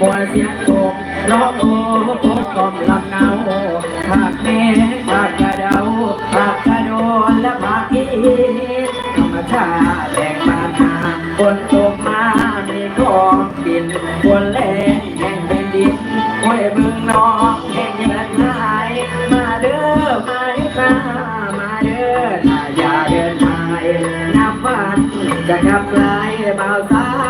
ปวดเสียงโกร้องโอ้โอ้กอมลำเนาภาคแม่ภาคกระเดาภาคกระโดนและภาคอีธรรมชาติแหลกมานาบนตกมามีกองบินบนแหลงแห่งเป็นดินห้วยบึงน้องแห่งเงินหายมาเด้อมาเด้อตามาเด้อถ้าอย่าเดินทางนับวันจะกลับไกลบ่าวสาว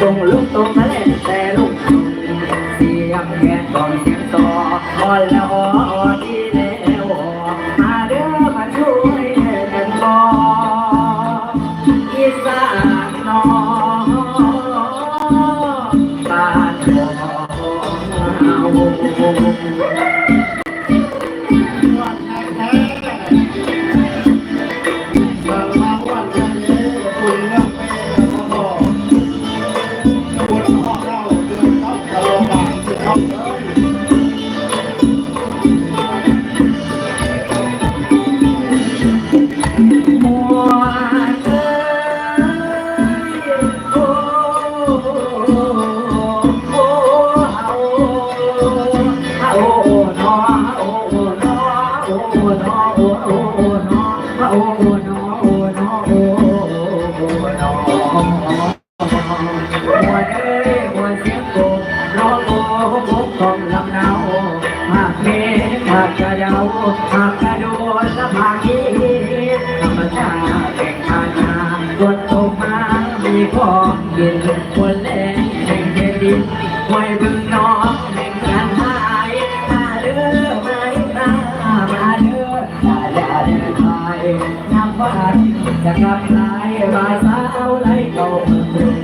ตรงลุกตรงมาเล่นแต่ลุกเสียงแคนกองเสียงซออ่อนล้วอ่อนที่แล้วมาเด้อมาช่วยกันบอกอีสานน้องบ้านของเรา กองล นับวันจะกลับลายมาสาวไหลเข้าเมือง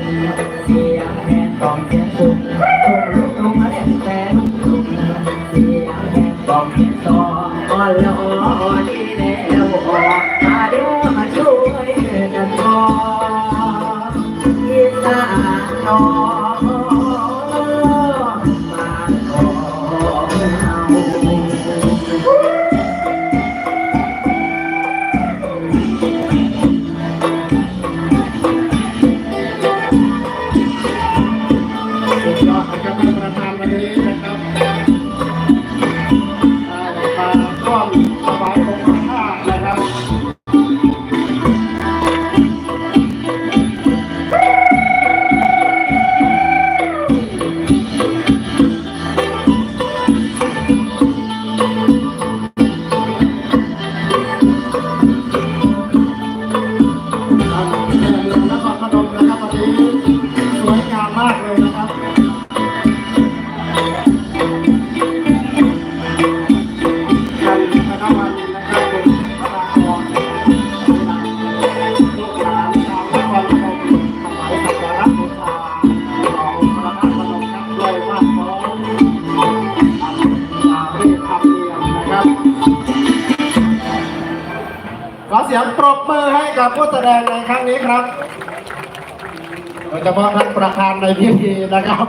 เสียงแคนกองเสียงสุขคงลุกลงมาเล่นแต่ลุกเสียงแคนกองเสียงต่ออ่อนละอ่อนที่แล้วอ่อน ของอ่าเรียกคำเนียมนะครับขอเสียงปรบมือให้กับผู้แสดงในครั้งนี้ครับโดยเฉพาะท่านประธานในพิธีนะครับ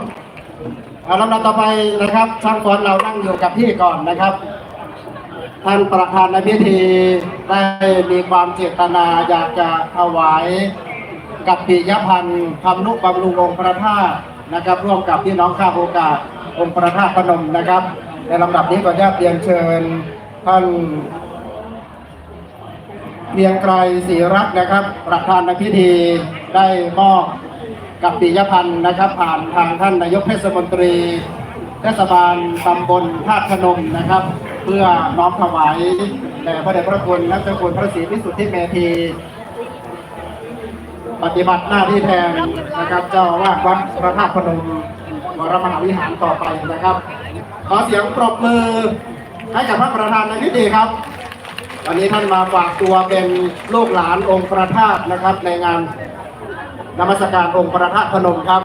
เอาลำดับต่อไปนะครับช่างฝนเรานั่งอยู่กับที่ก่อนนะครับ ท่านประธานในพิธีได้มีความเจตนาอยากจะถวาย กับปิยพันธ์คำนุบำรุงองค์พระธาตุนะครับ ร่วมกับพี่น้องข้าโอกาสองค์พระธาตุพนมนะครับ ในลำดับนี้ก็จะเรียนเชิญท่านเพียงไกรศรีรัตน์นะครับ ประธานในพิธีได้มอบกับปิยพันธ์นะครับ ผ่านทางท่านนายกเทศมนตรีเทศบาลตำบลธาตุพนมนะครับ เพื่อน้อมถวายแด่พระเดชพระคุณและเจ้าคุณพระศรีพิสุทธิเมธี ปฏิบัติหน้าที่แทนนะครับ เจ้าอาวาดวัดพระธาตุพนมวรมหาวิหารต่อไปนะครับ ขอเสียงปรบมือให้กับพระประธานในพิธีครับ วันนี้ท่านมาฝากตัวเป็นลูกหลานองค์พระธาตุนะครับ ในงานนมัสการองค์พระธาตุพนมครับ